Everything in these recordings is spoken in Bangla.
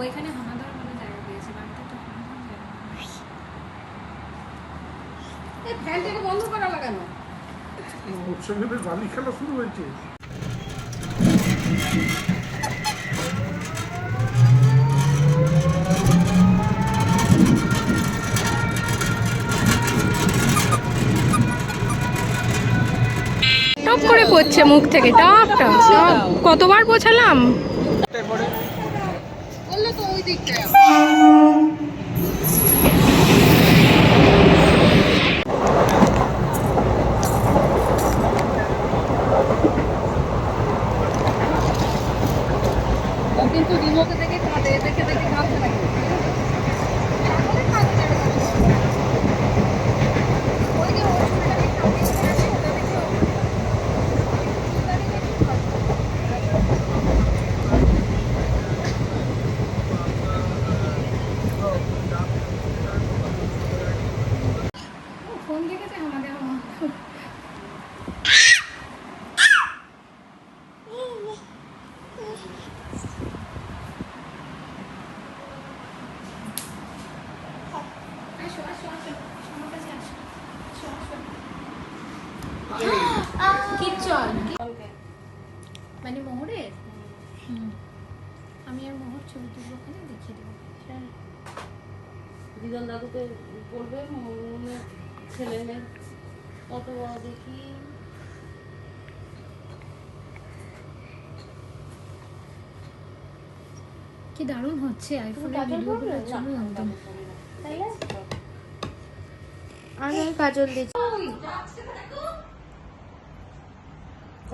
ওইখানে হামাদার মতো জায়গা পেয়েছে বাড়িতে তো। এই ফ্যানটাকে বন্ধ করা লাগানো ওর সঙ্গে বেশ বালি খেলা শুরু হয়েছে টপ করে পড়ছে মুখ থেকে টপ টপ টপ। কতবার পোছালাম বললে তো ওই দিকটায় ও কিন্তু রিমোটে দেখে দেখে দেখে কাঁদতে লাগে ওই যে ওর ছেলেটাকে কাঁদিয়ে ফেলেছে, ওটা দেখে ও- ওটা দেখে খুব কাঁদে। মানে মোহরের আমি আর মোহর ছবি তুলবো ওখানে দেখিয়ে দেবো। দিদন দাদুকে বলবে মনে ছেলে মেয়ে? কত বড় দেখি? কি দারুণ হচ্ছে একদম। আমি কাজল দিচ্ছি।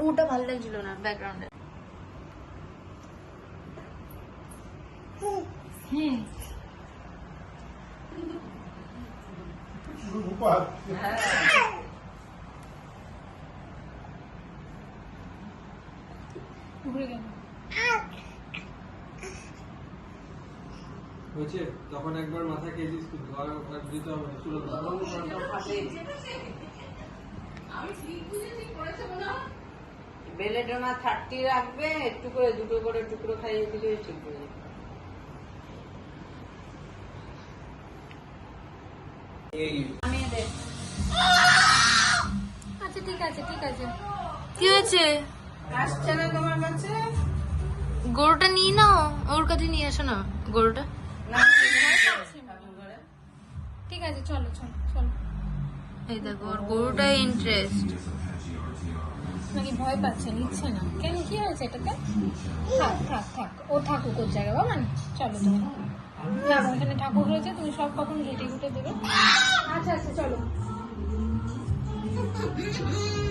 ওটা ভালো লাগছিল না ব্যাকগ্রাউন্ডে হ্যাঁ। হয়েছে? তখন একবার মাথা খেয়েছিস আর দিতে হবে চুলো বেলেডোনা থার্টি রাখবে একটু করে দুটো করে টুকরো খাইয়ে দিলে ঠিক হয়ে যাবে। আচ্ছা ঠিক আছে ঠিক আছে। কি হয়েছে? আসছে না তোমার কাছে? গরুটা নিয়ে নাও ওর কাছে নিয়ে আসো না গরুটা। ঠিক আছে চলো চলো চলো। এই দেখো ওর গরুটাই ইন্টারেস্ট নাকি ভয় পাচ্ছে নিচ্ছে না। কেন কি হয়েছে এটাতে? থাক থাক থাক ও থাকুক ওর জায়গায় বাবা চলো তুমি ঠাকুর রয়েছে তুমি সব কখন ঘেটে ঘুটে দেবে। Jesus.